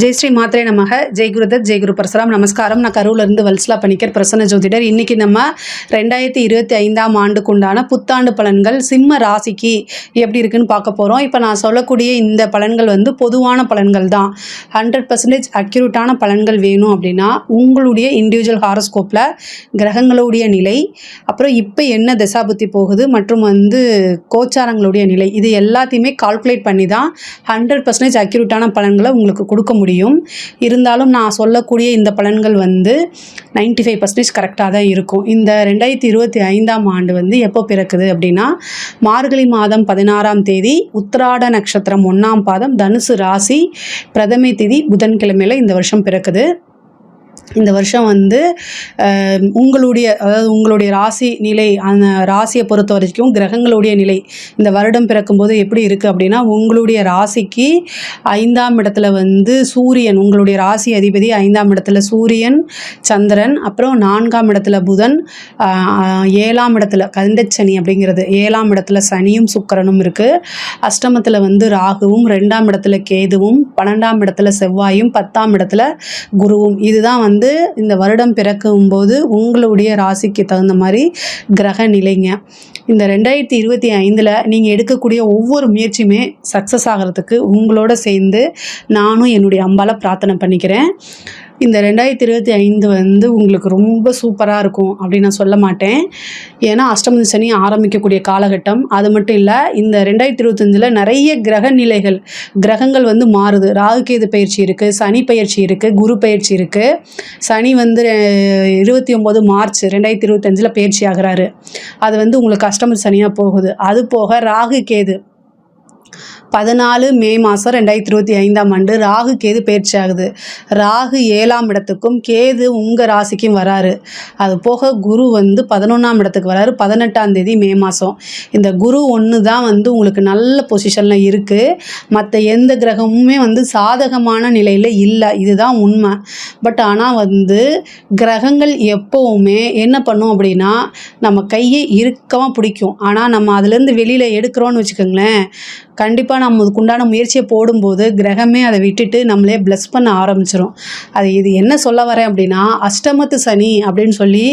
ஜெய் ஸ்ரீ மாத்திரை நமக. ஜெய் குருதத் ஜெய் குரு பரசுராம். நமஸ்காரம். நான் கரூர்ல இருந்து வல்சலா பணிக்கர் பிரசன்ன ஜோதிடர். இன்னைக்கு நம்ம ரெண்டாயிரத்தி இருபத்தி ஐந்தாம் ஆண்டுக்குண்டான புத்தாண்டு பலன்கள் சிம்ம ராசிக்கு எப்படி இருக்குன்னு பார்க்க போகிறோம் இப்போ நான் சொல்லக்கூடிய இந்த பலன்கள் வந்து பொதுவான பலன்கள் தான். ஹண்ட்ரட் பர்சன்டேஜ் அக்யூரேட்டான பலன்கள் வேணும் அப்படின்னா உங்களுடைய இண்டிவிஜுவல் ஹாரோஸ்கோப்பில் கிரகங்களுடைய நிலை அப்புறம் இப்போ என்ன தசாபுத்தி போகுது மற்றும் வந்து கோச்சாரங்களுடைய நிலை இது எல்லாத்தையுமே கால்குலேட் பண்ணி தான் ஹண்ட்ரட் பர்சன்டேஜ் அக்யூரேட்டான பலன்களை உங்களுக்கு கொடுக்க முடியும். இருந்தாலும் நான் சொல்லக்கூடிய இந்த பலன்கள் வந்து 95% ஃபைவ் பர்சன்டேஜ் கரெக்டாக தான் இருக்கும். இந்த ரெண்டாயிரத்தி இருபத்தி ஐந்தாம் ஆண்டு வந்து எப்போ பிறக்குது அப்படின்னா மார்கழி மாதம் பதினாறாம் தேதி உத்திராட நட்சத்திரம் ஒன்றாம் பாதம் தனுசு ராசி பிரதமை திதி புதன்கிழமையில் இந்த வருஷம் பிறக்குது. இந்த வருஷம் வந்து உங்களுடைய அதாவது உங்களுடைய ராசி நிலை அந்த ராசியை பொறுத்த வரைக்கும் கிரகங்களுடைய நிலை இந்த வருடம் பிறக்கும்போது எப்படி இருக்குது அப்படின்னா உங்களுடைய ராசிக்கு ஐந்தாம் இடத்துல வந்து சூரியன் உங்களுடைய ராசி அதிபதி ஐந்தாம் இடத்துல சூரியன் சந்திரன் அப்புறம் நான்காம் இடத்துல புதன் ஏழாம் இடத்துல கந்தச்சனி அப்படிங்கிறது ஏழாம் இடத்துல சனியும் சுக்கிரனும் இருக்குது அஷ்டமத்தில் வந்து ராகுவும் ரெண்டாம் இடத்துல கேதுவும் பன்னெண்டாம் இடத்துல செவ்வாயும் பத்தாம் இடத்துல குருவும். இதுதான் வந்து இந்த வருடம் பிறக்கும் போது உங்களுடைய ராசிக்கு தகுந்த மாதிரி கிரக நிலைங்க. இந்த ரெண்டாயிரத்தி இருபத்தி ஐந்தில் நீங்கள் எடுக்கக்கூடிய ஒவ்வொரு முயற்சியுமே சக்ஸஸ் ஆகிறதுக்கு உங்களோட சேர்ந்து நானும் என்னுடைய அம்பால பிரார்த்தனை பண்ணிக்கிறேன். இந்த ரெண்டாயிரத்தி இருபத்தி ஐந்து வந்து உங்களுக்கு ரொம்ப சூப்பராக இருக்கும் அப்படின்னு நான் சொல்ல மாட்டேன். ஏன்னா அஷ்டமதி சனி ஆரம்பிக்கக்கூடிய காலகட்டம். அது மட்டும் இல்லை இந்த ரெண்டாயிரத்தி இருபத்தஞ்சில் நிறைய கிரக நிலைகள் கிரகங்கள் வந்து மாறுது. ராகுகேது பயிற்சி இருக்குது சனி பயிற்சி இருக்குது குரு பயிற்சி இருக்குது சனி வந்து இருபத்தி ஒம்பது மார்ச் ரெண்டாயிரத்தி இருபத்தஞ்சில் பயிற்சி ஆகுறாரு. அது வந்து உங்களுக்கு அஷ்டமதி சனியாக போகுது. அது போக ராகு கேது பதினாலு மே மாதம் ரெண்டாயிரத்தி இருபத்தி ஐந்தாம் ஆண்டு ராகு கேது பயிற்சி ஆகுது. ராகு ஏழாம் இடத்துக்கும் கேது உங்கள் ராசிக்கும் வராரு. அது போக குரு வந்து பதினொன்றாம் இடத்துக்கு வராரு. பதினெட்டாம் தேதி மே மாதம் இந்த குரு ஒன்று தான் வந்து உங்களுக்கு நல்ல பொசிஷனில் இருக்குது மற்ற எந்த கிரகமுமே வந்து சாதகமான நிலையில் இல்லை. இதுதான் உண்மை. பட் ஆனால் வந்து கிரகங்கள் எப்போவுமே என்ன பண்ணும் அப்படின்னா நம்ம கையை இறுக்கமாக பிடிக்கும். ஆனால் நம்ம அதுலேருந்து வெளியில் எடுக்கிறோன்னு வச்சுக்கோங்களேன் கண்டிப்பாக நம்ம அதுக்குண்டான முயற்சியை போடும்போது கிரகமே அதை விட்டுட்டு நம்மளே ப்ளஸ் பண்ண ஆரம்பிச்சிடும் அது இது என்ன சொல்ல வரேன் அப்படின்னா அஷ்டமத்து சனி அப்படின்னு சொல்லி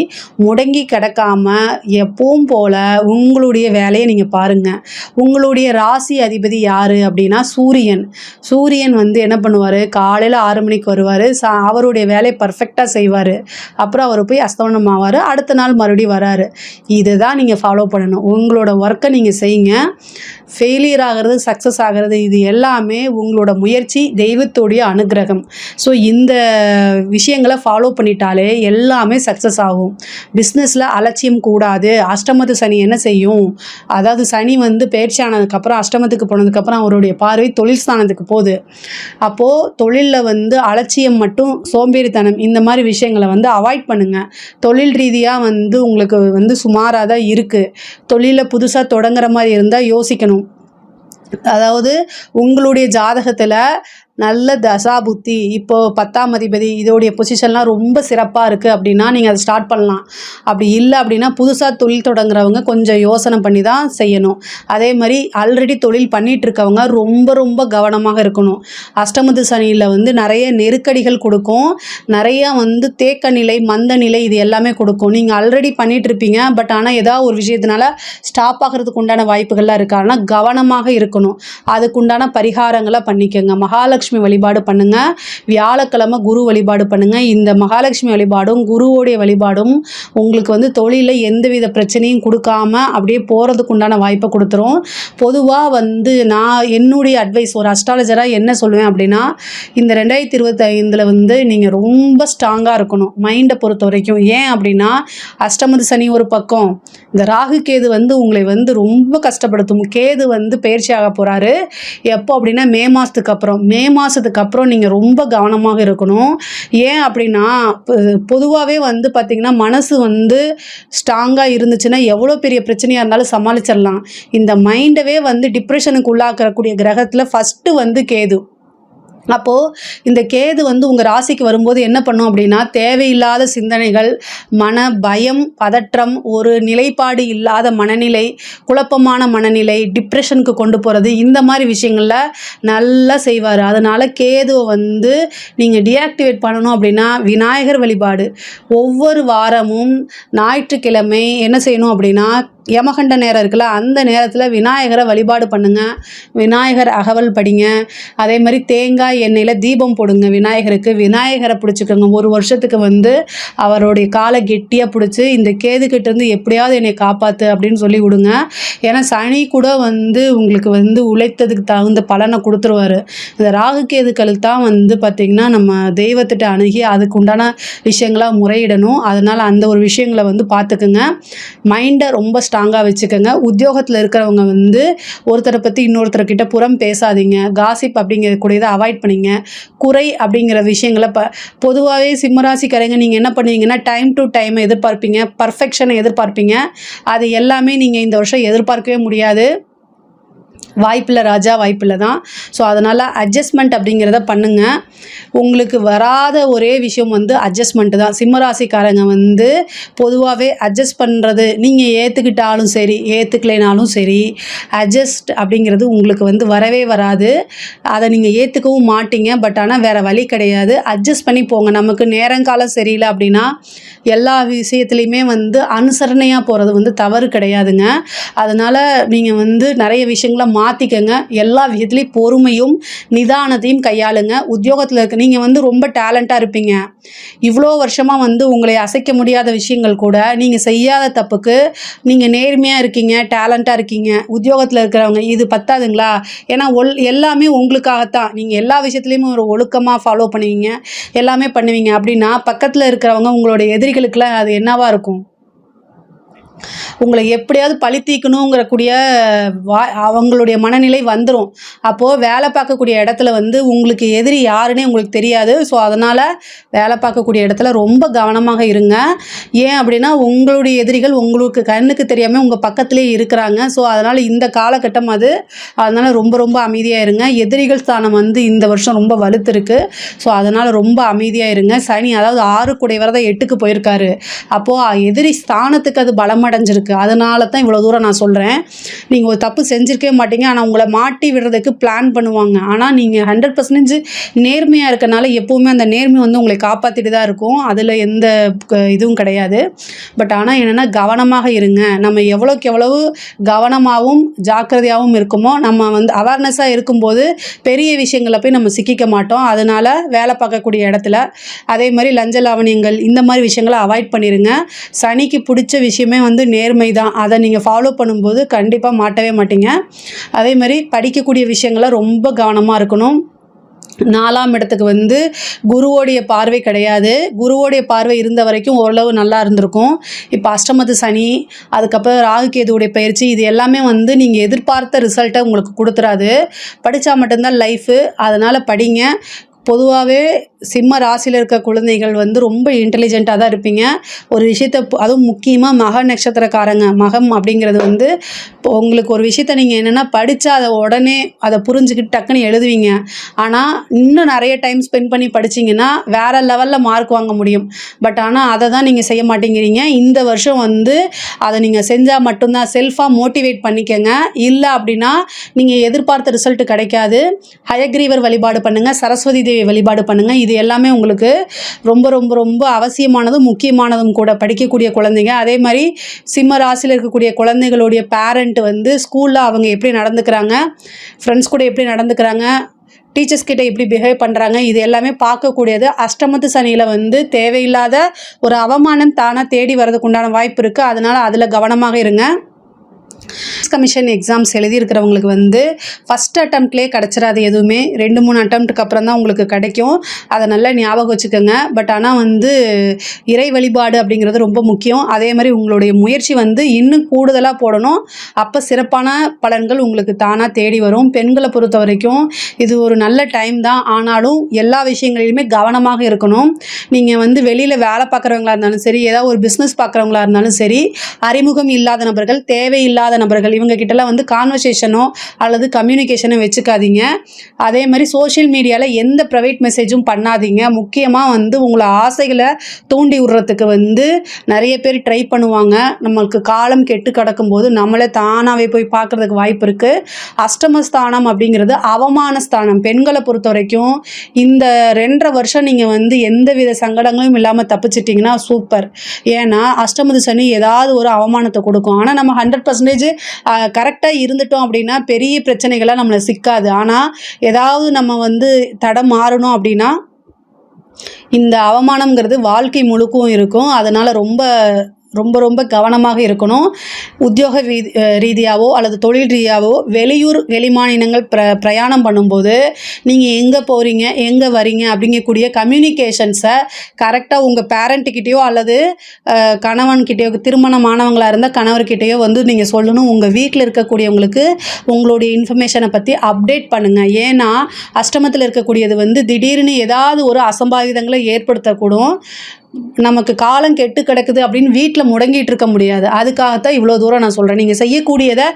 முடங்கி கிடக்காம எப்பவும் போல் உங்களுடைய வேலையை நீங்கள் பாருங்கள் உங்களுடைய ராசி அதிபதி யார் அப்படின்னா சூரியன். சூரியன் வந்து என்ன பண்ணுவார்? காலையில் ஆறு மணிக்கு வருவார். சா அவருடைய வேலையை பர்ஃபெக்டாக செய்வார். அப்புறம் அவர் போய் அஸ்தமனம் ஆவார். அடுத்த நாள் மறுபடியும் வராரு. இதை தான் நீங்கள் ஃபாலோ பண்ணணும். உங்களோட ஒர்க்கை நீங்கள் செய்யுங்க. ஃபெயிலியர் ஆகிறது சக்ஸஸ் ஆகிறது இது எல்லாமே உங்களோட முயற்சி தெய்வத்தோடைய அனுகிரகம். ஸோ இந்த விஷயங்களை ஃபாலோ பண்ணிட்டாலே எல்லாமே சக்ஸஸ் ஆகும். பிஸ்னஸில் அலட்சியம் கூடாது. அஷ்டமத்து சனி என்ன செய்யும்? அதாவது சனி வந்து பயிற்சி ஆனதுக்கப்புறம் அஷ்டமத்துக்கு போனதுக்கப்புறம் அவருடைய பார்வை தொழில் ஸ்தானத்துக்கு போகுது. அப்போது தொழிலில் வந்து அலட்சியம் மட்டும் சோம்பேறித்தனம் இந்த மாதிரி விஷயங்களை வந்து அவாய்ட் பண்ணுங்கள் தொழில் ரீதியாக வந்து உங்களுக்கு வந்து சுமாராக தான் இருக்குது தொழிலை புதுசாக தொடங்குற மாதிரி இருந்தால் யோசிக்கணும். அதாவது உங்களுடைய ஜாதகத்தில் நல்ல தசாபுத்தி. இப்போது பத்தாம் அதிபதி இதோடைய பொசிஷன்லாம் ரொம்ப சிறப்பாக இருக்குது அப்படின்னா நீங்கள் அதை ஸ்டார்ட் பண்ணலாம். அப்படி இல்லை அப்படின்னா புதுசாக தொழில் தொடங்குறவங்க கொஞ்சம் யோசனை பண்ணி தான் செய்யணும். அதே மாதிரி ஆல்ரெடி தொழில் பண்ணிட்டு இருக்கவங்க ரொம்ப ரொம்ப கவனமாக இருக்கணும். அஷ்டமது சனியில் வந்து நிறைய நெருக்கடிகள் கொடுக்கும். நிறையா வந்து தேக்க நிலை மந்த நிலை இது எல்லாமே கொடுக்கும். நீங்கள் ஆல்ரெடி பண்ணிட்டு இருப்பீங்க. பட் ஆனால் ஏதாவது ஒரு விஷயத்தினால ஸ்டாப் ஆகிறதுக்கு உண்டான வாய்ப்புகள்லாம் இருக்கு. ஆனால் கவனமாக இருக்கணும். அதுக்குண்டான பரிகாரங்களை பண்ணிக்கோங்க. மகாலட்சுமி வழிபாடு பண்ணுங்க. வியாழக்கிழமை குரு வழிபாடு பண்ணுங்க. இந்த மகாலட்சுமி வழிபாடும் குருவோடைய வழிபாடும் உங்களுக்கு வந்து தொழிலில் எந்தவித பிரச்சனையும் கொடுக்காம அப்படியே போகிறதுக்கு உண்டான வாய்ப்பை கொடுத்துரும். பொதுவாக வந்து நான் என்னுடைய அட்வைஸ் ஒரு அஸ்ட்ராலஜராக என்ன சொல்லுவேன் அப்படின்னா இந்த ரெண்டாயிரத்தி இருபத்தைந்தில் வந்து நீங்கள் ரொம்ப ஸ்ட்ராங்காக இருக்கணும். மைண்டை பொறுத்த வரைக்கும். ஏன் அப்படின்னா அஷ்டமது சனி ஒரு பக்கம். இந்த ராகு கேது வந்து உங்களை வந்து ரொம்ப கஷ்டப்படுத்தும். கேது வந்து பயிற்சி ஆக போகிறாரு எப்போ அப்படின்னா மே மாதத்துக்கு அப்புறம். மே மாதத்துக்கு அப்புறம் நீங்கள் ரொம்ப கவனமாக இருக்கணும். ஏன் அப்படின்னா பொதுவாகவே வந்து பார்த்திங்கன்னா மனசு வந்து ஸ்ட்ராங்காக இருந்துச்சுன்னா எவ்வளோ பெரிய பிரச்சனையாக இருந்தாலும் சமாளிச்சிடலாம் இந்த மைண்டவே வந்து டிப்ரெஷனுக்கு உள்ளாக்கக்கூடிய கிரகத்தில் ஃபஸ்ட்டு வந்து கேது. அப்போது இந்த கேது வந்து உங்கள் ராசிக்கு வரும்போது என்ன பண்ணும் அப்படின்னா தேவையில்லாத சிந்தனைகள் மன பயம் பதற்றம் ஒரு நிலைப்பாடு இல்லாத மனநிலை குழப்பமான மனநிலை டிப்ரெஷனுக்கு கொண்டு போகிறது இந்த மாதிரி விஷயங்களில் நல்லா செய்வார். அதனால் கேதுவை வந்து நீங்கள் டிஆக்டிவேட் பண்ணணும் அப்படின்னா விநாயகர் வழிபாடு. ஒவ்வொரு வாரமும் ஞாயிற்றுக்கிழமை என்ன செய்யணும் அப்படின்னா யமகண்ட நேரம் இருக்குல்ல அந்த நேரத்தில் விநாயகரை வழிபாடு பண்ணுங்கள் விநாயகர் அகவல் படிங்க. அதே மாதிரி தேங்காய் எண்ணெயில் தீபம் போடுங்க விநாயகருக்கு. விநாயகரை பிடிச்சிக்கோங்க. ஒரு வருஷத்துக்கு வந்து அவருடைய காலை கெட்டியாக பிடிச்சி இந்த கேதுக்கிட்டேருந்து எப்படியாவது என்னை காப்பாற்று அப்படின்னு சொல்லி விடுங்க. ஏன்னா சனி கூட வந்து உங்களுக்கு வந்து உழைத்ததுக்கு தகுந்த பலனை கொடுத்துருவாரு. இந்த ராகு கேதுக்கள் தான் வந்து பார்த்திங்கன்னா நம்ம தெய்வத்திட்ட அணுகி அதுக்கு உண்டான விஷயங்களாக முறையிடணும். அதனால் அந்த ஒரு விஷயங்களை வந்து பார்த்துக்குங்க மைண்டை ரொம்ப ஸ்ட்ராங்காக வச்சுக்கோங்க. உத்தியோகத்தில் இருக்கிறவங்க வந்து ஒருத்தரை பற்றி இன்னொருத்தர்கிட்ட புறம் பேசாதீங்க. காசிப் அப்படிங்கிற கூடியதை அவாய்ட் பண்ணிங்க. குறை அப்படிங்கிற விஷயங்களை ப பொதுவாகவே சிம்மராசிக்காரங்க நீங்கள் என்ன பண்ணுவீங்கன்னா டைம் டு டைம் எதிர்பார்ப்பீங்க. பர்ஃபெக்ஷனை எதிர்பார்ப்பீங்க. அது எல்லாமே நீங்கள் இந்த வருஷம் எதிர்பார்க்கவே முடியாது. வாய்ப்பில் ராஜா வாய்ப்பில் தான். ஸோ அதனால் அட்ஜஸ்ட்மெண்ட் அப்படிங்கிறத பண்ணுங்கள் உங்களுக்கு வராத ஒரே விஷயம் வந்து அட்ஜஸ்ட்மெண்ட்டு தான். சிம்மராசிக்காரங்க வந்து பொதுவாகவே அட்ஜஸ்ட் பண்ணுறது நீங்கள் ஏற்றுக்கிட்டாலும் சரி ஏற்றுக்கலைனாலும் சரி அட்ஜஸ்ட் அப்படிங்கிறது உங்களுக்கு வந்து வரவே வராது. அதை நீங்கள் ஏற்றுக்கவும் மாட்டீங்க. பட் ஆனால் வேறு வழி கிடையாது. அட்ஜஸ்ட் பண்ணி போங்க. நமக்கு நேரங்காலம் சரியில்லை அப்படின்னா எல்லா விஷயத்துலையுமே வந்து அனுசரணையாக போகிறது வந்து தவறு கிடையாதுங்க. அதனால் நீங்கள் வந்து நிறைய விஷயங்களை மாற்றிக்கங்க எல்லா விஷயத்துலையும் பொறுமையும் நிதானத்தையும் கையாளுங்க. உத்தியோகத்தில் இருக்க நீங்கள் வந்து ரொம்ப டேலண்ட்டாக இருப்பீங்க. இவ்வளோ வருஷமாக வந்து உங்களை அசைக்க முடியாத விஷயங்கள் கூட நீங்கள் செய்யாத தப்புக்கு நீங்கள் நேர்மையாக இருக்கீங்க டேலண்ட்டாக இருக்கீங்க. உத்தியோகத்தில் இருக்கிறவங்க இது பத்தாதுங்களா? ஏன்னா ஒல் எல்லாமே உங்களுக்காகத்தான். நீங்கள் எல்லா விஷயத்துலையுமே ஒரு ஒழுக்கமாக ஃபாலோ பண்ணுவீங்க. எல்லாமே பண்ணுவீங்க. அப்படின்னா பக்கத்தில் இருக்கிறவங்க உங்களுடைய எதிரிகளுக்கெல்லாம் அது என்னவாக இருக்கும்? உங்களை எப்படியாவது பழி தீக்கணுங்கிற கூடிய வா அவங்களுடைய மனநிலை வந்துடும் அப்போது வேலை பார்க்கக்கூடிய இடத்துல வந்து உங்களுக்கு எதிரி யாருன்னே உங்களுக்கு தெரியாது. ஸோ அதனால் வேலை பார்க்கக்கூடிய இடத்துல ரொம்ப கவனமாக இருங்க. ஏன் அப்படின்னா உங்களுடைய எதிரிகள் உங்களுக்கு கண்ணுக்கு தெரியாமல் உங்கள் பக்கத்துலேயே இருக்கிறாங்க. ஸோ அதனால் இந்த காலகட்டம் அது. அதனால் ரொம்ப ரொம்ப அமைதியாக இருங்க. எதிரிகள் ஸ்தானம் வந்து இந்த வருஷம் ரொம்ப வலுத்திருக்கு. ஸோ அதனால் ரொம்ப அமைதியாக இருங்க. சனி அதாவது ஆறு குடைவரதான் எட்டுக்கு போயிருக்காரு. அப்போது எதிரி ஸ்தானத்துக்கு அது அடைஞ்சிருக்கு. அதனால தான் இவ்வளோ தூரம் நான் சொல்கிறேன் நீங்கள் ஒரு தப்பு செஞ்சுருக்கவே மாட்டீங்க. ஆனால் உங்களை மாட்டி விடுறதுக்கு பிளான் பண்ணுவாங்க. ஆனால் நீங்கள் ஹண்ட்ரட் பர்சன்டேஜ் நேர்மையாக இருக்கனால எப்போவுமே அந்த நேர்மை வந்து உங்களை காப்பாற்றிட்டு தான் இருக்கும். அதில் எந்த இதுவும் கிடையாது. பட் ஆனால் என்னென்னா கவனமாக இருங்க. நம்ம எவ்வளோக்கு எவ்வளவு கவனமாகவும் ஜாக்கிரதையாகவும் இருக்குமோ நம்ம வந்து அவேர்னஸாக இருக்கும்போது பெரிய விஷயங்களை போய் நம்ம சிக்கிக்க மாட்டோம். அதனால் வேலை பார்க்கக்கூடிய இடத்துல அதே மாதிரி லஞ்ச லாவணியங்கள் இந்த மாதிரி விஷயங்களை அவாய்ட் பண்ணிடுங்க சனிக்கு பிடிச்ச விஷயமே வந்து நேர்மை தான். அதை நீங்கள் ஃபாலோ பண்ணும்போது கண்டிப்பாக மாட்டவே மாட்டீங்க. அதே மாதிரி படிக்கக்கூடிய விஷயங்களை ரொம்ப கவனமாக இருக்கணும். நாலாம் இடத்துக்கு வந்து குருவோடைய பார்வை கிடையாது. குருவோடைய பார்வை இருந்த வரைக்கும் ஓரளவு நல்லா இருந்திருக்கும். இப்போ அஷ்டமத்து சனி அதுக்கப்புறம் ராகு கேதுவுடைய பயிற்சி இது எல்லாமே வந்து நீங்கள் எதிர்பார்த்த ரிசல்ட்டை உங்களுக்கு கொடுத்துறாது படித்தா மட்டும்தான் லைஃபு அதனால் படிங்க. பொதுவாகவே சிம்ம ராசியில் இருக்க குழந்தைகள் வந்து ரொம்ப இன்டெலிஜென்ட்டாக தான் இருப்பீங்க. ஒரு விஷயத்தை அதுவும் முக்கியமாக மக நட்சத்திரக்காரங்க மகம் அப்படிங்கிறது வந்து இப்போ உங்களுக்கு ஒரு விஷயத்த நீங்கள் என்னென்னா படித்தா அதை உடனே அதை புரிஞ்சுக்கிட்டு டக்குன்னு எழுதுவீங்க. ஆனால் இன்னும் நிறைய டைம் ஸ்பெண்ட் பண்ணி படிச்சிங்கன்னா வேறு லெவலில் மார்க் வாங்க முடியும். பட் ஆனால் அதை தான் நீங்கள் செய்ய மாட்டேங்கிறீங்க. இந்த வருஷம் வந்து அதை நீங்கள் செஞ்சால் மட்டும்தான் செல்ஃபாக மோட்டிவேட் பண்ணிக்கங்க. இல்லை அப்படின்னா நீங்கள் எதிர்பார்த்த ரிசல்ட் கிடைக்காது. ஹயக்ரீவர் வழிபாடு பண்ணுங்கள் சரஸ்வதி தேவி வழிபாடு பண்ணுங்கள் இது எல்லாமே உங்களுக்கு ரொம்ப ரொம்ப ரொம்ப அவசியமானதும் முக்கியமானதும் கூட படிக்கக்கூடிய குழந்தைங்க. அதே மாதிரி சிம்ம ராசியில் இருக்கக்கூடிய குழந்தைகளுடைய பேரண்ட் வந்து ஸ்கூலில் அவங்க எப்படி நடந்துக்கிறாங்க? ஃப்ரெண்ட்ஸ் கூட எப்படி நடந்துக்கிறாங்க? டீச்சர்ஸ் கிட்ட இப்படி பிஹேவ் பண்ணுறாங்க இது எல்லாமே பார்க்கக்கூடியது. அஷ்டமத்து சனியில் வந்து தேவையில்லாத ஒரு அவமானம் தானாக தேடி வரதுக்கு உண்டான வாய்ப்பு இருக்குது அதனால் அதில் கவனமாக இருங்க. கமிஷன் எக்ஸாம்ஸ் எழுதியிருக்கிறவங்களுக்கு வந்து ஃபஸ்ட் அட்டம்ப்ட்லேயே கிடச்சிடாது எதுவுமே. ரெண்டு மூணு அட்டம்ப்ட்டுக்கு அப்புறம் தான் உங்களுக்கு கிடைக்கும். அதை நல்லா ஞாபகம் வச்சுக்கோங்க. பட் ஆனால் வந்து இறை வழிபாடு அப்படிங்கிறது ரொம்ப முக்கியம். அதே மாதிரி உங்களுடைய முயற்சி வந்து இன்னும் கூடுதலாக போடணும். அப்போ சிறப்பான பலன்கள் உங்களுக்கு தானாக தேடி வரும். பெண்களை பொறுத்த வரைக்கும் இது ஒரு நல்ல டைம் தான். ஆனாலும் எல்லா விஷயங்களிலுமே கவனமாக இருக்கணும். நீங்கள் வந்து வெளியில் வேலை பார்க்குறவங்களா இருந்தாலும் சரி ஏதாவது ஒரு பிஸ்னஸ் பார்க்குறவங்களா இருந்தாலும் சரி அறிமுகம் இல்லாத நபர்கள் தேவையில்லாத நபர்கள். இவங்க கிட்டலாம் வந்து கான்வர்சேஷனோ அல்லது கம்யூனிகேஷனோ வச்சுக்காதீங்க. அதே மாதிரி சோஷியல் மீடியாவில் எந்த ப்ரைவேட் மெசேஜும் பண்ணாதீங்க. முக்கியமாக வந்து உங்களை ஆசைகளை தூண்டி விடுறதுக்கு வந்து நிறைய பேர் ட்ரை பண்ணுவாங்க. நம்மளுக்கு காலம் கெட்டு கிடக்கும்போது நம்மளே தானாகவே போய் பார்க்குறதுக்கு வாய்ப்பு இருக்குது அஷ்டமஸ்தானம் அப்படிங்கிறது அவமான ஸ்தானம். பெண்களை பொறுத்த வரைக்கும் இந்த ரெண்டரை வருஷம் நீங்கள் வந்து எந்த வித சங்கடங்களும் இல்லாமல் தப்பிச்சிட்டிங்கன்னா சூப்பர் ஏன்னா அஷ்டமது சனி ஏதாவது ஒரு அவமானத்தை கொடுக்கும். ஆனால் நம்ம ஹண்ட்ரட் பர்சன்டேஜ் பர்சன்டேஜ் கரெக்டாக இருந்துட்டோம் அப்படின்னா பெரிய பிரச்சனைகளாக நம்மளை சிக்காது. ஆனால் ஏதாவது நம்ம வந்து தடம் மாறணும் அப்படின்னா இந்த அவமானம்ங்கிறது வாழ்க்கை முழுக்கும் இருக்கும். அதனால் ரொம்ப ரொம்ப ரொம்ப கவனமாக இருக்கணும். உத்தியோக ரீதியாகவோ அல்லது தொழில் ரீதியாகவோ வெளியூர் வெளிமாநிலங்கள் பிர பிரயாணம் பண்ணும்போது நீங்கள் எங்கே போகிறீங்க எங்கே வரீங்க அப்படிங்கக்கூடிய கம்யூனிகேஷன்ஸை கரெக்டாக உங்கள் பேரண்ட்டுக்கிட்டேயோ அல்லது அஹ், கணவன்கிட்டயோ திருமணமானவங்களாக இருந்தால் கணவர்கிட்டயோ வந்து நீங்கள் சொல்லணும். உங்கள் வீட்டில் இருக்கக்கூடியவங்களுக்கு உங்களுடைய இன்ஃபர்மேஷனை பற்றி அப்டேட் பண்ணுங்கள் ஏன்னா அஷ்டமத்தில் இருக்கக்கூடியது வந்து திடீர்னு ஏதாவது ஒரு அசம்பாவிதங்களை ஏற்படுத்தக்கூடும். நமக்கு காலம் கெட்டு கிடக்குது அப்படின்னு வீட்டில் முடங்கிட்டு இருக்க முடியாது. அதுக்காகத்தான் இவ்வளோ தூரம் நான் சொல்கிறேன் நீங்கள் செய்யக்கூடியதை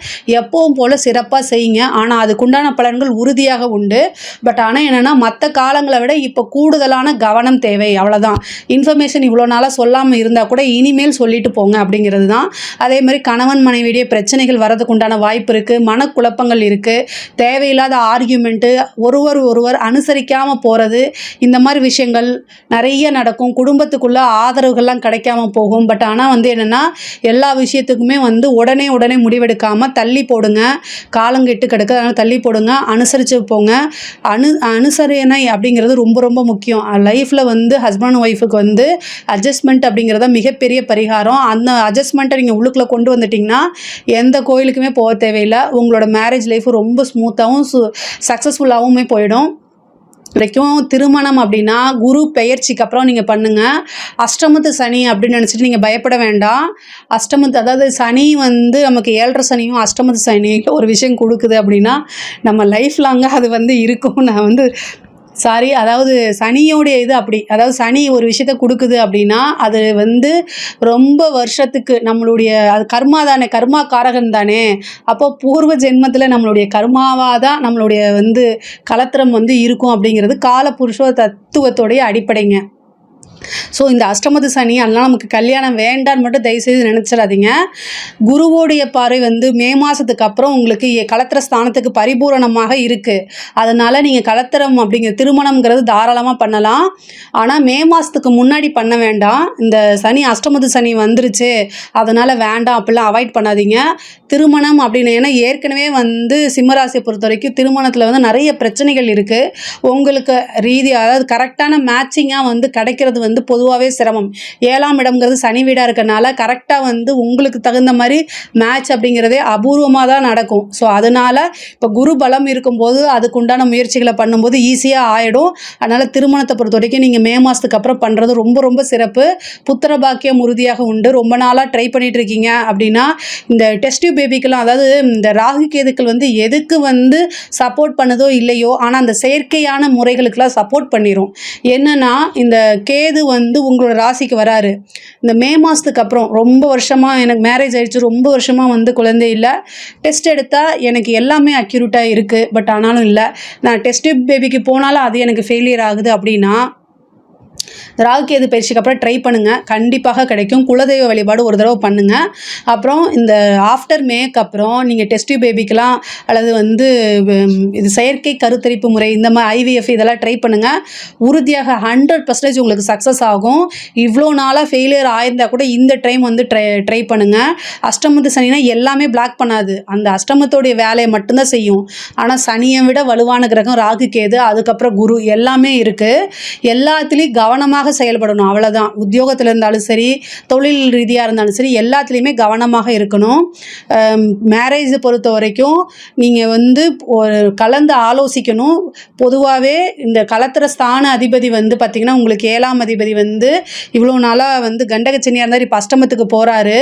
எப்பவும் போல் சிறப்பாக செய்யுங்க. ஆனால் அதுக்குண்டான பலன்கள் உறுதியாக உண்டு. பட் ஆனால் என்னென்னா மற்ற காலங்களை விட இப்போ கூடுதலான கவனம் தேவை. அவ்வளோதான் இன்ஃபர்மேஷன் இவ்வளோ நாளாக சொல்லாமல் இருந்தால் கூட இனிமேல் சொல்லிட்டு போங்க அப்படிங்கிறது தான். அதே மாதிரி கணவன் மனைவியுடைய பிரச்சனைகள் வரதுக்கு உண்டான வாய்ப்பு இருக்குது மனக்குழப்பங்கள் இருக்குது தேவையில்லாத ஆர்கியூமெண்ட்டு ஒருவர் ஒருவர் அனுசரிக்காமல் போகிறது இந்த மாதிரி விஷயங்கள் நிறைய நடக்கும். குடும்பத்துக்கு குடும்பத்துக்குள்ள ஆதரவுகள்லாம் கிடைக்காம போகும். பட் ஆனால் வந்து என்னென்னா எல்லா விஷயத்துக்குமே வந்து உடனே உடனே முடிவெடுக்காமல் தள்ளி போடுங்க. காலங்கெட்டு கிடக்கு அதனால் தள்ளி போடுங்க. அனுசரித்து போங்க. அனு அனுசரணை அப்படிங்கிறது ரொம்ப ரொம்ப முக்கியம். லைஃப்பில் வந்து ஹஸ்பண்ட் ஒய்ஃபுக்கு வந்து அட்ஜஸ்ட்மெண்ட் அப்படிங்கிறத மிகப்பெரிய பரிகாரம். அந்த அட்ஜஸ்ட்மெண்ட்டை நீங்கள் உள்ளுக்குள்ளே கொண்டு வந்துட்டிங்கன்னா எந்த கோயிலுக்குமே போக தேவையில்லை. உங்களோட மேரேஜ் லைஃப் ரொம்ப ஸ்மூத்தாகவும் சு சக்ஸஸ்ஃபுல்லாகவுமே போயிடும். வரைக்கும் திருமணம் அப்படின்னா குரு பெயர்ச்சிக்கு அப்புறம் நீங்கள் பண்ணுங்கள் அஷ்டமத்து சனி அப்படின்னு நினச்சிட்டு நீங்கள் பயப்பட வேண்டாம். அஷ்டமத்து அதாவது சனி வந்து நமக்கு ஏழரை சனியும் அஷ்டமத்து சனியும் ஒரு விஷயம் கொடுக்குது அப்படின்னா நம்ம லைஃப் லாங்காக அது வந்து இருக்கும். நான் வந்து சாரி அதாவது சனியோடைய இது அப்படி அதாவது சனி ஒரு விஷயத்த கொடுக்குது அப்படின்னா அது வந்து ரொம்ப வருஷத்துக்கு நம்மளுடைய அது கர்மா தானே கர்மா காரகன் தானே. அப்போ பூர்வ ஜென்மத்தில் நம்மளுடைய கர்மாவாக தான் நம்மளுடைய வந்து கலத்திரம் வந்து இருக்கும் அப்படிங்கிறது காலபுருஷ தத்துவத்தோடைய அடிப்படைங்க. ஸோ இந்த அஷ்டமத்து சனி அதெல்லாம் நமக்கு கல்யாணம் வேண்டான்னு மட்டும் தயவுசெய்து நினச்சிடாதீங்க. குருவோடைய பார்வை வந்து மே மாதத்துக்கு அப்புறம் உங்களுக்கு எ- கலத்திர ஸ்தானத்துக்கு பரிபூரணமாக இருக்குது அதனால் நீங்கள் கலத்திரம் அப்படிங்கிற திருமணம்ங்கிறது தாராளமாக பண்ணலாம். ஆனால் மே மாதத்துக்கு முன்னாடி பண்ண வேண்டாம். இந்த சனி அஷ்டமத்து சனி வந்துருச்சு. அதனால் வேண்டாம் அப்படிலாம் அவாய்ட் பண்ணாதீங்க. திருமணம் அப்படின்னு ஏன்னா ஏற்கனவே வந்து சிம்மராசியை பொறுத்த வரைக்கும் திருமணத்தில் வந்து நிறைய பிரச்சனைகள் இருக்குது உங்களுக்கு ரீதியாக அதாவது கரெக்டான மேட்சிங்காக வந்து கிடைக்கிறது வந்து வந்து பொதுவாகவே சிரமம். ஏழாம் இடம்ங்கிறது சனி வீடாக இருக்கிறனால கரெக்டாக வந்து உங்களுக்கு தகுந்த மாதிரி மேட்ச் அப்படிங்கிறதே அபூர்வமாக தான் நடக்கும். ஸோ அதனால் இப்போ குரு பலம் இருக்கும்போது அதுக்குண்டான முயற்சிகளை பண்ணும்போது ஈஸியாக ஆகிடும் அதனால் திருமணத்தை பொறுத்த வரைக்கும் நீங்கள் மே மாதத்துக்கு அப்புறம் பண்ணுறது ரொம்ப ரொம்ப சிறப்பு. புத்திர பாக்கியம் உறுதியாக உண்டு. ரொம்ப நாளாக ட்ரை பண்ணிட்டு இருக்கீங்க அப்படின்னா இந்த டெஸ்டியூ பேபிக்கெல்லாம் அதாவது இந்த ராகு கேதுக்கள் வந்து எதுக்கு வந்து சப்போர்ட் பண்ணுதோ இல்லையோ ஆனால் அந்த செயற்கையான முறைகளுக்கெல்லாம் சப்போர்ட் பண்ணிடும் என்னன்னா இந்த கேது வந்து உங்களோட ராசிக்கு வராரு. இந்த மே மாதத்துக்கு அப்புறம் ரொம்ப வருஷமாக எனக்கு மேரேஜ் ஆகிடுச்சு ரொம்ப வருஷமாக வந்து குழந்தை இல்லை. டெஸ்ட் எடுத்தால் எனக்கு எல்லாமே அக்யூரேட்டாக இருக்குது பட் ஆனாலும் இல்லை. நான் டெஸ்ட் பேபிக்கு போனாலும் அது எனக்கு ஃபெயிலியர் ஆகுது அப்படின்னா ராகுகேது பயிற்சிக்கு அப்புறம் ட்ரை பண்ணுங்கள் கண்டிப்பாக கிடைக்கும். குலதெய்வ வழிபாடு ஒரு தடவை பண்ணுங்கள் அப்புறம் இந்த ஆஃப்டர் மேக்கு அப்புறம் நீங்கள் டெஸ்டிவ் பேபிக்கெலாம் அல்லது வந்து இது செயற்கை கருத்தரிப்பு முறை இந்த மாதிரி ஐவிஎஃப் இதெல்லாம் ட்ரை பண்ணுங்கள் உறுதியாக ஹண்ட்ரட் பர்சன்டேஜ் உங்களுக்கு சக்ஸஸ் ஆகும். இவ்வளோ நாளாக ஃபெயிலியர் ஆயிருந்தா கூட இந்த டைம் வந்து ட்ரை ட்ரை பண்ணுங்கள் அஷ்டமத்து சனினா எல்லாமே பிளாக் பண்ணாது. அந்த அஷ்டமத்தோடைய வேலையை மட்டும்தான் செய்யும். ஆனால் சனியை விட வலுவான கிரகம் ராகு கேது. அதுக்கப்புறம் குரு எல்லாமே இருக்குது எல்லாத்துலேயும் கவனமாக செயல்படணும். அவ்வளோதான் உத்தியோகத்தில் இருந்தாலும் சரி தொழில் ரீதியாக இருந்தாலும் சரி எல்லாத்துலேயுமே கவனமாக இருக்கணும். மேரேஜை பொறுத்த வரைக்கும் நீங்கள் வந்து ஒரு கலந்து ஆலோசிக்கணும். பொதுவாகவே இந்த கலத்திர ஸ்தான அதிபதி வந்து பார்த்திங்கன்னா உங்களுக்கு ஏழாம் அதிபதி வந்து இவ்வளோ நாளாக வந்து கண்டகச்சனியாக இருந்தார் இப்போ அஷ்டமத்துக்கு போகிறாரு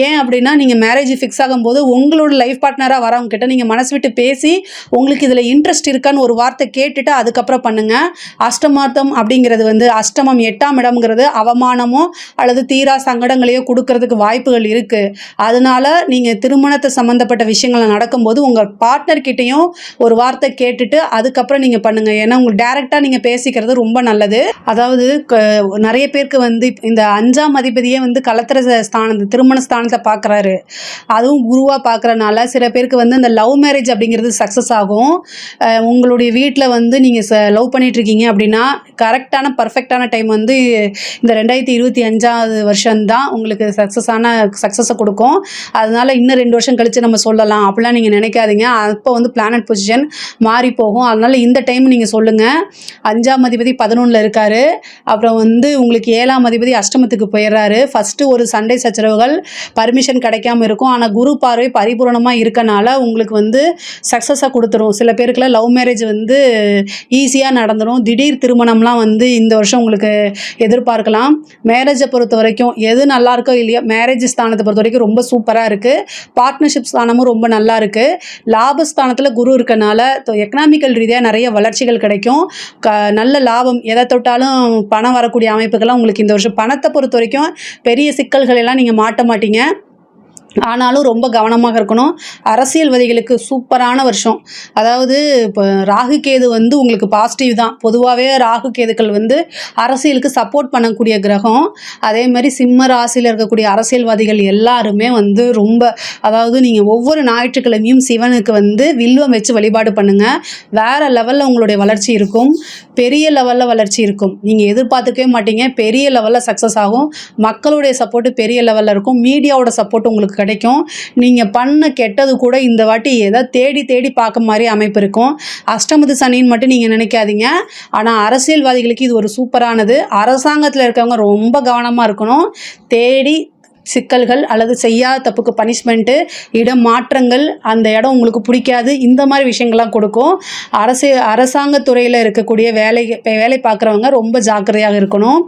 ஏன் அப்படின்னா நீங்கள் மேரேஜ் ஃபிக்ஸ் ஆகும்போது உங்களோட லைஃப் பார்ட்னராக வரவங்க கிட்ட நீங்கள் மனசு விட்டு பேசி உங்களுக்கு இதில் இன்ட்ரெஸ்ட் இருக்கான்னு ஒரு வார்த்தை கேட்டுட்டு அதுக்கப்புறம் பண்ணுங்கள் அஷ்டமார்த்தம் அப்படிங்கிறது வந்து அஷ்டமம் அஷ்டமம் எட்டாம் இடம்ங்கிறது அவமானமோ அல்லது தீரா சங்கடங்களையோ கொடுக்கறதுக்கு வாய்ப்புகள் இருக்குது அதனால நீங்கள் திருமணத்தை சம்மந்தப்பட்ட விஷயங்கள் நடக்கும்போது உங்கள் பார்ட்னர்கிட்டையும் ஒரு வார்த்தை கேட்டுட்டு அதுக்கப்புறம் நீங்கள் பண்ணுங்கள் ஏன்னா உங்களுக்கு டேரெக்டாக நீங்கள் பேசிக்கிறது ரொம்ப நல்லது. அதாவது க- நிறைய பேருக்கு வந்து இந்த அஞ்சாம் அதிபதியே வந்து கலத்திர ஸ்தானத்தை திருமண ஸ்தானத்தை பார்க்குறாரு அதுவும் குருவாக பார்க்குறனால சில பேருக்கு வந்து இந்த லவ் மேரேஜ் அப்படிங்கிறது சக்ஸஸ் ஆகும். உங்களுடைய வீட்டில் வந்து நீங்கள் ச லவ் பண்ணிகிட்ருக்கீங்க அப்படின்னா கரெக்டான பர்ஃபெக்டான டைம் வந்து இந்த ரெண்டாயிரத்தி இருபத்தி அஞ்சாவது வருஷம்தான் உங்களுக்கு சக்ஸஸான சக்ஸஸை கொடுக்கும். அதனால இன்னும் ரெண்டு வருஷம் கழித்து நம்ம சொல்லலாம். அப்படிலாம் நீங்கள் நினைக்காதீங்க. அப்போ வந்து பிளானட் பொசிஷன் மாறி போகும். அதனால இந்த டைம் நீங்கள் சொல்லுங்கள் அஞ்சாம் அதிபதி பதினொன்றில் இருக்காரு. அப்புறம் வந்து உங்களுக்கு ஏழாம் அதிபதி அஷ்டமத்துக்கு போயிடுறாரு. ஃபஸ்ட்டு ஒரு சண்டை சச்சரவுகள் பர்மிஷன் கிடைக்காம இருக்கும். ஆனால் குரு பார்வை பரிபூரணமாக இருக்கனால உங்களுக்கு வந்து சக்ஸஸாக கொடுத்துரும். சில பேருக்குலாம் லவ் மேரேஜ் வந்து ஈஸியாக நடந்துடும் திடீர் திருமணம்லாம் வந்து இந்த வருஷம் உங்களுக்கு எதிர்பார்க்கலாம். மேரேஜை பொறுத்த வரைக்கும் எது நல்லா இருக்கோ இல்லையோ மேரேஜ் ஸ்தானத்தை பொறுத்த வரைக்கும் ரொம்ப சூப்பராக இருக்குது பார்ட்னர்ஷிப் ஸ்தானமும் ரொம்ப நல்லா இருக்குது லாபஸ்தானத்தில் குரு இருக்கனால எக்கனாமிக்கல் ரீதியாக நிறைய வளர்ச்சிகள் கிடைக்கும். க நல்ல லாபம் எதை தொட்டாலும் பணம் வரக்கூடிய அமைப்புகள்லாம் உங்களுக்கு இந்த வருஷம் பணத்தை பொறுத்த வரைக்கும் பெரிய சிக்கல்கள் எல்லாம் நீங்கள் மாட்ட மாட்டீங்க. ஆனாலும் ரொம்ப கவனமாக இருக்கணும். அரசியல்வாதிகளுக்கு சூப்பரான வருஷம். அதாவது இப்போ ராகு கேது வந்து உங்களுக்கு பாசிட்டிவ் தான். பொதுவாகவே ராகு கேதுக்கள் வந்து அரசியலுக்கு சப்போர்ட் பண்ணக்கூடிய கிரகம். அதே மாதிரி சிம்ம ராசியில் இருக்கக்கூடிய அரசியல்வாதிகள் எல்லாருமே வந்து ரொம்ப அதாவது நீங்கள் ஒவ்வொரு ஞாயிற்றுக்கிழமையும் சிவனுக்கு வந்து வில்வம் வச்சு வழிபாடு பண்ணுங்கள் வேறு லெவலில் உங்களுடைய வளர்ச்சி இருக்கும். பெரிய லெவலில் வளர்ச்சி இருக்கும். நீங்கள் எதிர்பார்த்துக்கவே மாட்டீங்க. பெரிய லெவலில் சக்ஸஸ் ஆகும். மக்களுடைய சப்போர்ட்டு பெரிய லெவலில் இருக்கும். மீடியாவோட சப்போர்ட் உங்களுக்கு கிடைக்கும். நீங்கள் பண்ண கெட்டது கூட இந்த வாட்டி ஏதோ தேடி தேடி பார்க்க மாதிரி அமைப்பு இருக்கும். அஷ்டமத்து சனின்னு மட்டும் நீங்கள் நினைக்காதீங்க. ஆனால் அரசியல்வாதிகளுக்கு இது ஒரு சூப்பரானது. அரசாங்கத்தில் இருக்கவங்க ரொம்ப கவனமாக இருக்கணும். தேடி சிக்கல்கள் அல்லது செய்யாத தப்புக்கு பனிஷ்மெண்ட்டு இடம் மாற்றங்கள் அந்த இடம் உங்களுக்கு பிடிக்காது. இந்த மாதிரி விஷயங்கள்லாம் கொடுக்கும். அரசு அரசாங்க துறையில் இருக்கக்கூடிய வேலை வேலை பார்க்குறவங்க ரொம்ப ஜாக்கிரதையாக இருக்கணும்.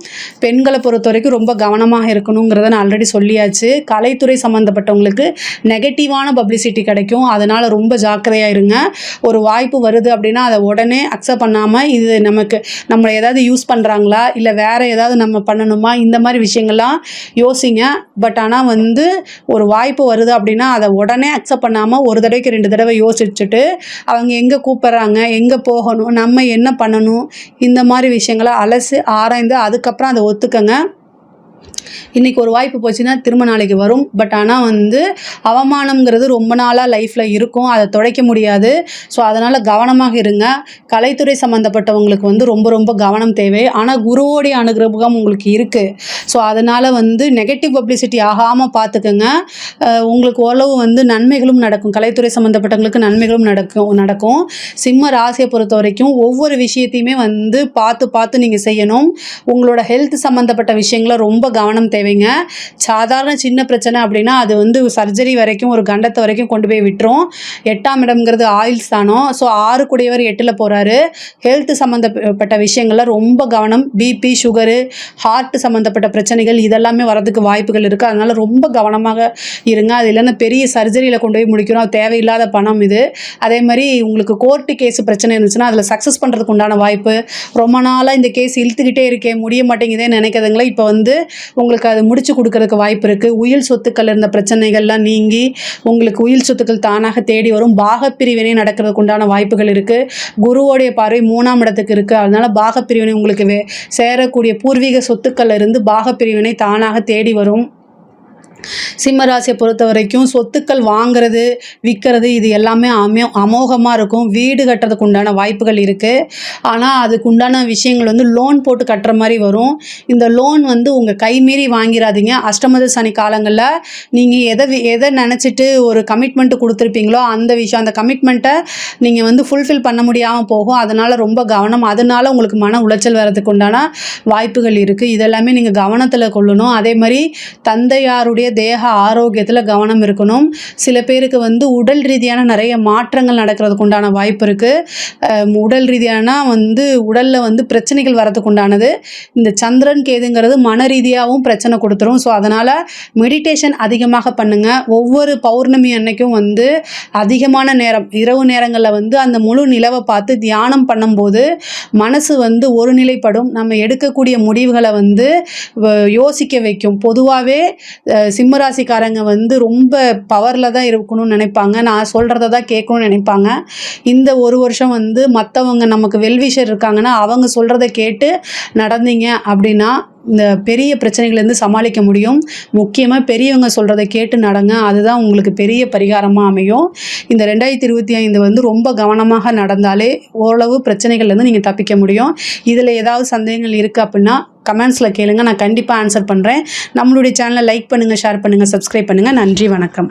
பெண்களை பொறுத்த வரைக்கும் ரொம்ப கவனமாக இருக்கணுங்கிறத நான் ஆல்ரெடி சொல்லியாச்சு. கலைத்துறை சம்மந்தப்பட்டவங்களுக்கு நெகட்டிவான பப்ளிசிட்டி கிடைக்கும். அதனால் ரொம்ப ஜாக்கிரதையாக இருங்க. ஒரு வாய்ப்பு வருது அப்படின்னா அதை உடனே அக்செப்ட் பண்ணாமல் இது நமக்கு நம்மளை ஏதாவது யூஸ் பண்ணுறாங்களா இல்லை வேறு ஏதாவது நம்ம பண்ணணுமா? இந்த மாதிரி விஷயங்கள்லாம் யோசிங்க. பட் ஆனால் வந்து ஒரு வாய்ப்பு வருது அப்படின்னா அதை உடனே அக்செப்ட் பண்ணாமல் ஒரு தடவைக்கு ரெண்டு தடவை யோசிச்சுட்டு அவங்க எங்கே கூப்பிட்றாங்க எங்கே போகணும் நம்ம என்ன பண்ணணும் இந்த மாதிரி விஷயங்களை அலசி ஆராய்ந்து அதுக்கப்புறம் அதை ஒத்துக்கங்க. இன்றைக்கி ஒரு வாய்ப்பு போச்சுன்னா திரும்ப நாளைக்கு வரும். பட் ஆனால் வந்து அவமானம்ங்கிறது ரொம்ப நாளாக லைஃப்பில் இருக்கும். அதை துடைக்க முடியாது. ஸோ அதனால் கவனமாக இருங்க. கலைத்துறை சம்மந்தப்பட்டவங்களுக்கு வந்து ரொம்ப ரொம்ப கவனம் தேவை. ஆனால் குருவோடைய அனுகிரகம் உங்களுக்கு இருக்குது ஸோ அதனால் வந்து நெகட்டிவ் பப்ளிசிட்டி ஆகாமல் பார்த்துக்கோங்க உங்களுக்கு ஓரளவு வந்து நன்மைகளும் நடக்கும். கலைத்துறை சம்மந்தப்பட்டவங்களுக்கு நன்மைகளும் நடக்கும் நடக்கும். சிம்ம ராசியை பொறுத்த வரைக்கும் ஒவ்வொரு விஷயத்தையுமே வந்து பார்த்து பார்த்து நீங்கள் செய்யணும். உங்களோட ஹெல்த் சம்மந்தப்பட்ட விஷயங்களை ரொம்ப கவனம் தேவைங்க. சாதாரண சின்ன பிரச்சனை அப்படின்னா அது வந்து சர்ஜரி வரைக்கும் ஒரு கண்டத்தை வரைக்கும் கொண்டு போய் விட்டுரும். எட்டாம் இடம்ங்கிறது ஆயில் ஸ்தானம். ஸோ ஆறு கூடியவர் எட்டில் போகிறாரு ஹெல்த் சம்மந்தப்பட்ட விஷயங்களில் ரொம்ப கவனம். பிபி சுகரு ஹார்ட் சம்மந்தப்பட்ட பிரச்சனைகள் இதெல்லாமே வரதுக்கு வாய்ப்புகள் இருக்குது அதனால் ரொம்ப கவனமாக இருங்க. அது இல்லைன்னா பெரிய சர்ஜரியில் கொண்டு போய் முடிக்கணும். அது தேவையில்லாத பணம் இது. அதே மாதிரி உங்களுக்கு கோர்ட்டு கேஸ் பிரச்சனை இருந்துச்சுன்னா அதில் சக்ஸஸ் பண்ணுறதுக்கு உண்டான வாய்ப்பு. ரொம்ப நாளாக இந்த கேஸ் இழுத்துக்கிட்டே இருக்கேன் முடிய மாட்டேங்குதே நினைக்கிறதுங்களா இப்போ வந்து உங்களுக்கு அது முடிச்சு கொடுக்கறதுக்கு வாய்ப்பு இருக்குது உயில் சொத்துக்கள் இருந்த பிரச்சனைகள்லாம் நீங்கி உங்களுக்கு உயில் சொத்துக்கள் தானாக தேடி வரும். பாகப்பிரிவினை நடக்கிறதுக்கு உண்டான வாய்ப்புகள் இருக்குது குருவோடைய பார்வை மூணாம் இடத்துக்கு இருக்குது அதனால் பாகப்பிரிவினை உங்களுக்கு வே சேரக்கூடிய பூர்வீக சொத்துக்கள்ல இருந்து பாகப்பிரிவினை தானாக தேடி வரும். சிம்ம ராசியை பொறுத்த வரைக்கும் சொத்துக்கள் வாங்குறது விற்கிறது இது எல்லாமே அமோ அமோகமாக இருக்கும். வீடு கட்டுறதுக்கு உண்டான வாய்ப்புகள் இருக்குது ஆனால் அதுக்கு உண்டான விஷயங்கள் வந்து லோன் போட்டு கட்டுற மாதிரி வரும். இந்த லோன் வந்து உங்கள் கைமீறி வாங்கிடாதீங்க அஷ்டமத சனி காலங்களில் நீங்கள் எதை எதை நினச்சிட்டு ஒரு கமிட்மெண்ட்டு கொடுத்துருப்பீங்களோ அந்த விஷயம் அந்த கமிட்மெண்ட்டை நீங்கள் வந்து ஃபுல்ஃபில் பண்ண முடியாமல் போகும். அதனால் ரொம்ப கவனம். அதனால் உங்களுக்கு மன உளைச்சல் வர்றதுக்கு உண்டான வாய்ப்புகள் இருக்குது இதெல்லாமே நீங்கள் கவனத்தில் கொள்ளணும். அதே மாதிரி தந்தையாருடைய தேக ஆரோக்கியத்தில் கவனம் இருக்கணும். சில பேருக்கு வந்து உடல் ரீதியான நிறைய மாற்றங்கள் நடக்கிறதுக்கு உண்டான வாய்ப்பு இருக்குது உடல் ரீதியான வந்து உடலில் வந்து பிரச்சனைகள் வரதுக்கு உண்டானது. இந்த சந்திரன் கேதுங்கிறது மன ரீதியாகவும் பிரச்சனை கொடுத்துரும். ஸோ அதனால் மெடிடேஷன் அதிகமாக பண்ணுங்கள் ஒவ்வொரு பௌர்ணமி அன்னைக்கும் வந்து அதிகமான நேரம் இரவு நேரங்களில் வந்து அந்த முழு நிலவை பார்த்து தியானம் பண்ணும்போது மனசு வந்து ஒருநிலைப்படும். நம்ம எடுக்கக்கூடிய முடிவுகளை வந்து வ- யோசிக்க வைக்கும். பொதுவாகவே சிம்மராசிக்காரங்க வந்து ரொம்ப பவரில் தான் இருக்கணும்னு நினைப்பாங்க. நான் சொல்கிறத தான் கேட்கணும்னு நினைப்பாங்க. இந்த ஒரு வருஷம் வந்து மற்றவங்க நமக்கு வெல்விஷர் இருக்காங்கன்னா அவங்க சொல்கிறத கேட்டு நடந்தீங்க அப்படின்னா இந்த பெரிய பிரச்சனைகள்லேருந்து சமாளிக்க முடியும். முக்கியமாக பெரியவங்க சொல்கிறத கேட்டு நடங்க. அதுதான் உங்களுக்கு பெரிய பரிகாரமாக அமையும். இந்த ரெண்டாயிரத்தி இருபத்தி ஐந்து வந்து ரொம்ப கவனமாக நடந்தாலே ஓரளவு பிரச்சனைகள்லேருந்து நீங்கள் தப்பிக்க முடியும். இதில் ஏதாவது சந்தேகங்கள் இருக்குது அப்படின்னா கமெண்ட்ஸில் கேளுங்கள் நான் கண்டிப்பாக ஆன்சர் பண்ணுறேன் நம்மளுடைய சேனலை லைக் பண்ணுங்கள் ஷேர் பண்ணுங்கள் சப்ஸ்கிரைப் பண்ணுங்கள் நன்றி வணக்கம்.